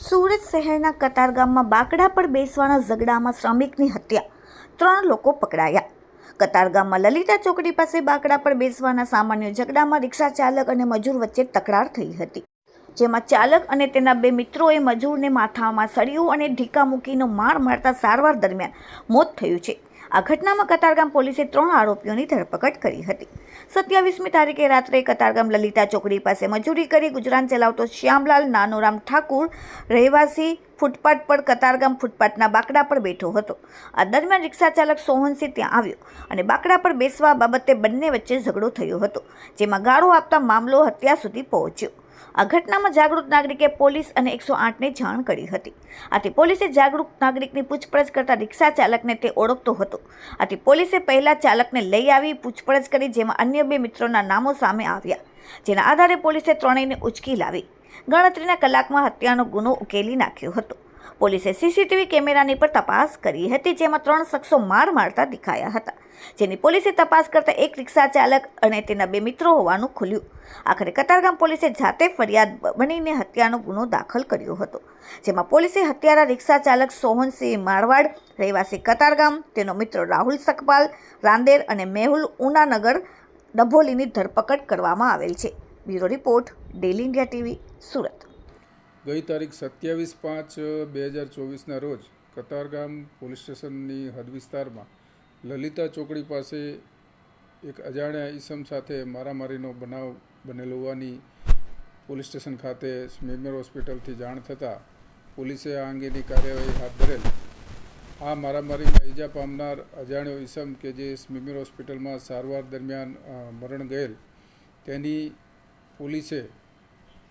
સુરત શહેરના કતારગામમાં બાકડા પર બેસવાના ઝઘડામાં શ્રમિકની હત્યા. ત્રણ લોકો પકડાયા. કતારગામમાં લલિતા ચોકડી પાસે બાકડા પર બેસવાના સામાન્ય ઝઘડામાં રિક્ષા ચાલક અને મજૂર વચ્ચે તકરાર થઈ હતી. જેમાં ચાલક અને તેના બે મિત્રોએ મજૂરને માથામાં સળિયું અને ઢીકા મૂકીનો માર મારતા સારવાર દરમિયાન મોત થયું છે. આ ઘટનામાં કતારગામ પોલીસે ત્રણ આરોપીઓની ધરપકડ કરી હતી. સત્યાવીસમી તારીખે રાત્રે કતારગામ લલિતા ચોકડી પાસે મજૂરી કરી ગુજરાન ચલાવતો શ્યામલાલ નાનોરામ ઠાકુર રહેવાસી ફૂટપાથ પર કતારગામ ફૂટપાથના બાકડા પર બેઠો હતો. આ દરમિયાન રિક્ષા ચાલક સોહનસિંહ ત્યાં આવ્યો અને બાકડા પર બેસવા બાબતે બંને વચ્ચે ઝઘડો થયો હતો, જેમાં ગાળો આપતા મામલો હત્યા સુધી પહોંચ્યો. આ ઘટનામાં જાગૃત નાગરિકે પોલીસ અને એકસો આઠને જાણ કરી હતી. આથી પોલીસે જાગૃત નાગરિકની પૂછપરછ કરતા રિક્ષા ચાલકને તે ઓળખતો હતો. આથી પોલીસે પહેલા ચાલકને લઈ આવી પૂછપરછ કરી, જેમાં અન્ય બે મિત્રોના નામો સામે આવ્યા, જેના આધારે પોલીસે ત્રણેયને ઉચકી લાવી. ગણતરીના કલાકમાં હત્યાનો ગુનો ઉકેલી નાખ્યો હતો. પોલીસે સીસીટીવી કેમેરાની પર તપાસ કરી હતી, જેમાં ત્રણ શખ્સો માર મારતા દેખાયા હતા. જેની પોલીસે તપાસ કરતા એક રિક્ષા ચાલક અને તેના બે મિત્રો હોવાનું ખુલ્યું. આખરે કતારગામ પોલીસે જાતે ફરિયાદ બનીને હત્યાનો ગુનો દાખલ કર્યો હતો. જેમાં પોલીસે હત્યારા રિક્ષા ચાલક સોહનસિંહ મારવાડ, રહેવાસી કતારગામ, તેનો મિત્ર રાહુલ સકપાલ રાંદેર અને મેહુલ ઉનાનગર ડભોલીની ધરપકડ કરવામાં આવેલ છે. Bureau report daily India TV, Surat. ગઈ તારીખ સત્યાવીસ પાંચ બે હજાર ચોવીસના રોજ કતારગામ પોલીસ સ્ટેશનની હદ વિસ્તારમાં લલિતા ચોકડી પાસે એક અજાણ્યા ઈસમ સાથે મારામારીનો બનાવ બનેલો હોવાની પોલીસ સ્ટેશન ખાતે સ્મીમેર હોસ્પિટલથી જાણ થતાં પોલીસે આ અંગેની કાર્યવાહી હાથ ધરેલ. આ મારામારીમાં ઈજા પામનાર અજાણ્યો ઈસમ કે જે સ્મીમેર હોસ્પિટલમાં સારવાર દરમિયાન મરણ ગયેલ, તેની પોલીસે